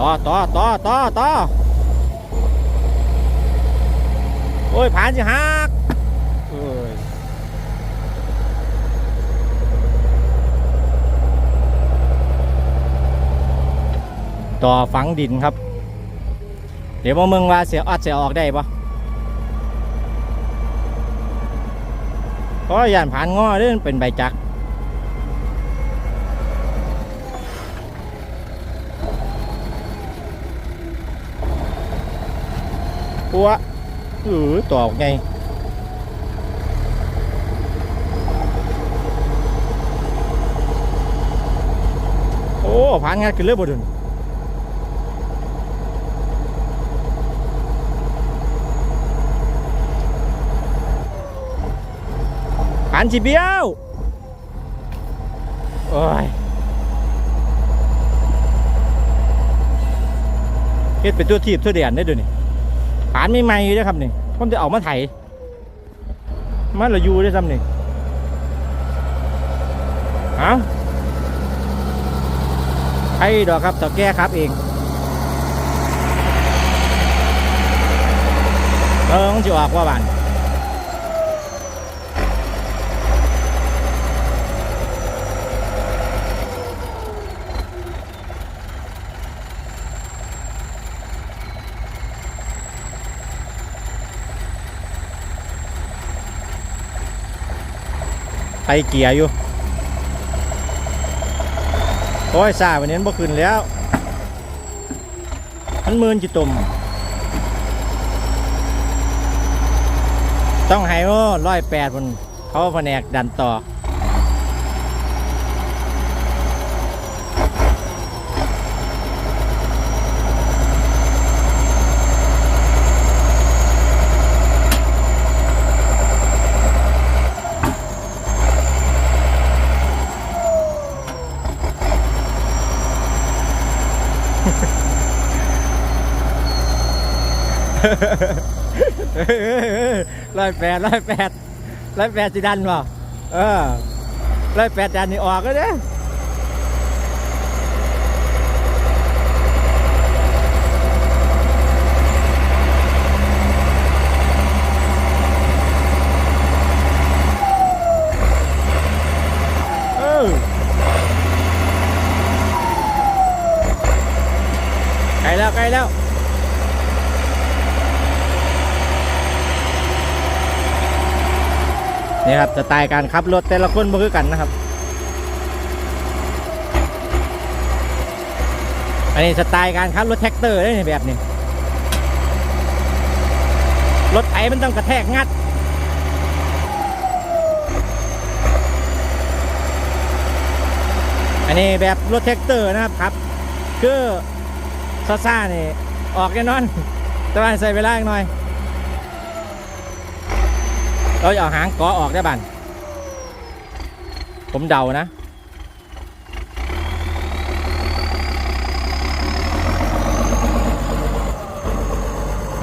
ต่อต่อต่อต่อต่อโอ้ยผ่านสิฮักเอ้ยต่อฝังดินครับ เดี๋ยวมาเมืองว่าเสียออดเสียออกได้ปะก็ยานผ่านง้อเรื่องเป็นใบจักร ปัวเออตอกไงโอ้ผ่านงานขึ้นเลยบ่ดุนผ่านจีเบี้ยวโอ้ยเฮ็ดเป็นตัวทีบตัวเดียนได้ด้วยนี่ ผ่านไม่ไหม่ด้วยครับนี่คนจะเอามาไถมันละอยูได้ซ้ำนี่เอาใครดอกครับต่อแก้ครับเองเออต้องจะออกว่าบ้าน ไปเกียร์อยู่ โอ้ยซาวันนี้บ่ขึ้นแล้ว มันมืนจิตุ่มต้องให้โอ้ร้อยแปดคนเขาแผนกดันต่อ ร้อยแปดร้อยแปดร้อยแปดสิดันบ่เออร้อยแปดดันนี่ออกแล้วเด้ไกลแล้วไกลแล้ว นี่ครับสไตล์การขับรถแต่ละคนบ่คือกันนะครับ อันนี้สไตล์การขับรถแท็กเตอร์ได้ในแบบนี้ รถไถมันต้องกระแทกงัดอันนี้แบบรถแท็กเตอร์นะครับครับ คือซ่าๆนี่ออกแน่นอน แต่ว่าใส่เวลาอีกหน่อย เราจะเอาหางกอออกได้บ้านผมเดานะ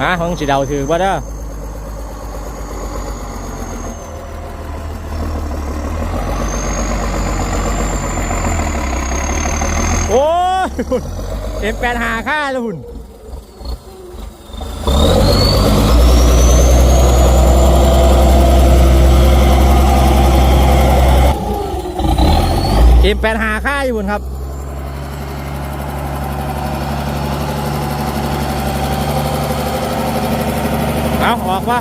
ฮะผมสิเดาถือว่าเด้อโอ้ยเอ็มแปดหาค่าแล้วหุ่น ทีมแปดหาค่าอยู่บุญครับเอาออกปะ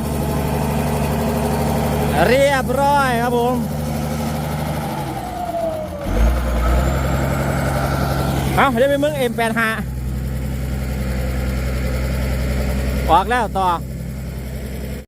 เรียบร้อยครับผมเอาเดี๋ยวไปมึงเอ็มแปดหาออกแล้วต่อ